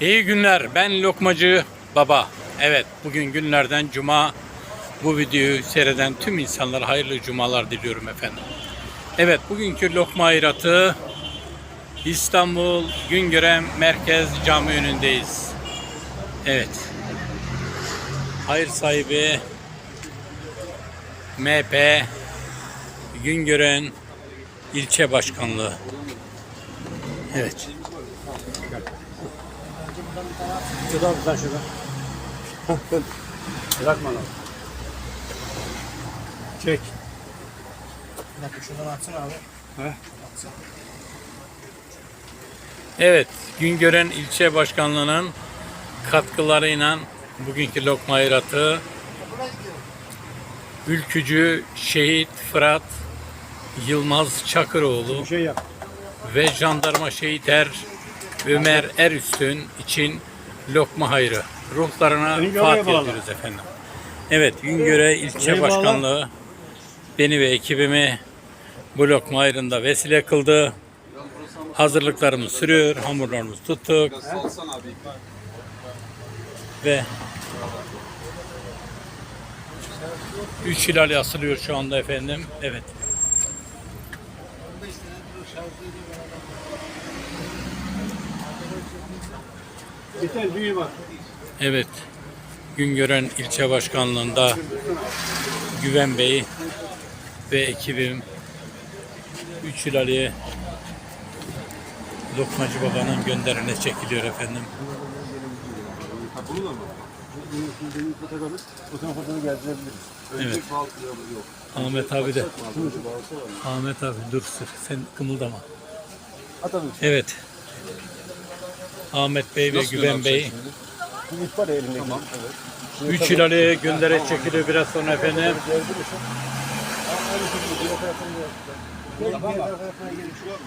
İyi günler. Ben Lokmacı Baba. Evet, bugün günlerden cuma. Bu videoyu seyreden tüm insanlara hayırlı cumalar diliyorum efendim. Evet, bugünkü lokma ayratı İstanbul Güngören Merkez Cami önündeyiz. Evet. Hayır sahibi MHP Güngören İlçe Başkanlığı. Evet. Tut abi sen şuradan. Bırakma lan. Çek. Bir dakika şuradan atsın abi. Evet, Güngören İlçe Başkanlığı'nın katkılarıyla bugünkü lokma ayratı Ülkücü Şehit Fırat Yılmaz Çakıroğlu Bir şey ve Jandarma Şehit Er Ömer Erüstün için lokma hayrı. Ruhlarına Beni Fatih bağlı. ediyoruz efendim. Evet, Güngöre İlçe bağlı. Başkanlığı beni ve ekibimi bu lokma hayrında vesile kıldı. Hazırlıklarımız sürüyor, hamurlarımızı tuttuk. Ve Üç hilal asılıyor şu anda efendim. Evet. Yeter büyüğü bak. Evet. Güngören İlçe Başkanlığı'nda Güven Bey ve ekibim Üç Hilali'ye Lokmacı Baba'nın gönderine çekiliyor efendim. Evet. Ahmet abi de. Ahmet abi dur sır. Sen kımıldama. Evet. Ahmet Bey ve Güven Bey. Bu var ya elimde. Tamam. Evet. Üç Hilali'ye göndere çekiliyor biraz sonra efendim.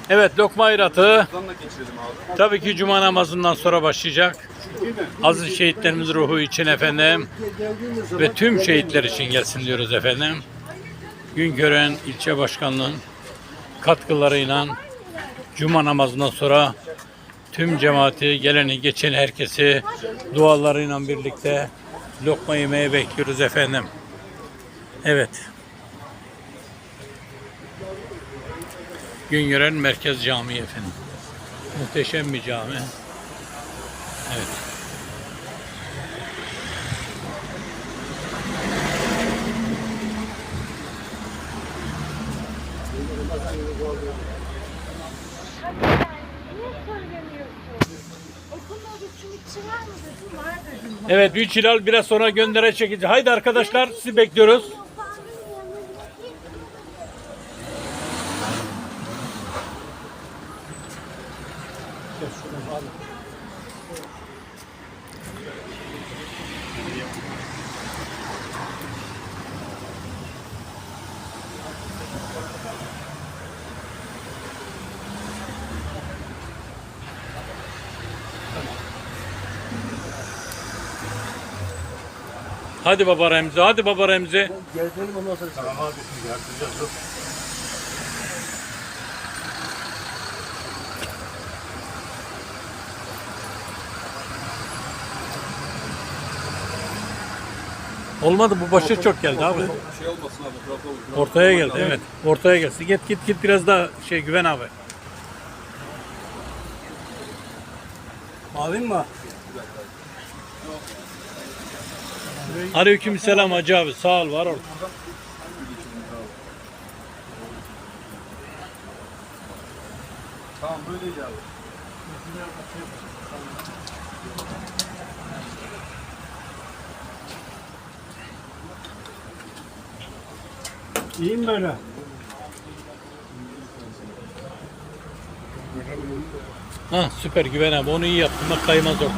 Evet lokma ayratı tabii ki cuma namazından sonra başlayacak. Aziz şehitlerimiz ruhu için efendim ve tüm şehitler için gelsin diyoruz efendim. Güngören ilçe başkanlığının katkılarıyla cuma namazından sonra tüm cemaati, geleni, geçeni herkesi dualarıyla birlikte lokma yemeye bekliyoruz efendim. Evet. Güngören Merkez Camii efendim. Muhteşem bir cami. Evet. Niye söylemiyorsun? Okulda bir simitçi var mı dedim, var dedim. Evet Üç Hilal biraz sonra göndere çekici. Haydi arkadaşlar sizi bekliyoruz. Mutfağının yanına Hadi baba Remzi, hadi baba Remzi. Gezdirelim ondan sonra. Tamam abi. Yardımcı dur. Olmadı bu başı çok geldi abi. Ortaya geldi evet. Ortaya gelsin. Git git git biraz daha şey güven abi. Mavin mi? Aleyküm selam Hacı abi. Sağ ol var orada. Tamam böyleydi abi. İyiyim böyle. Ha süper güven abi. Onu iyi yaptın. Bak kaymaz oradan.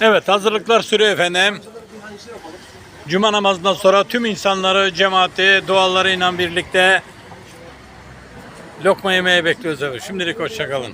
Evet hazırlıklar sürüyor efendim. Cuma namazından sonra tüm insanları, cemaati, dualarıyla birlikte lokma yemeye bekliyoruz. efendim. Şimdilik hoşçakalın.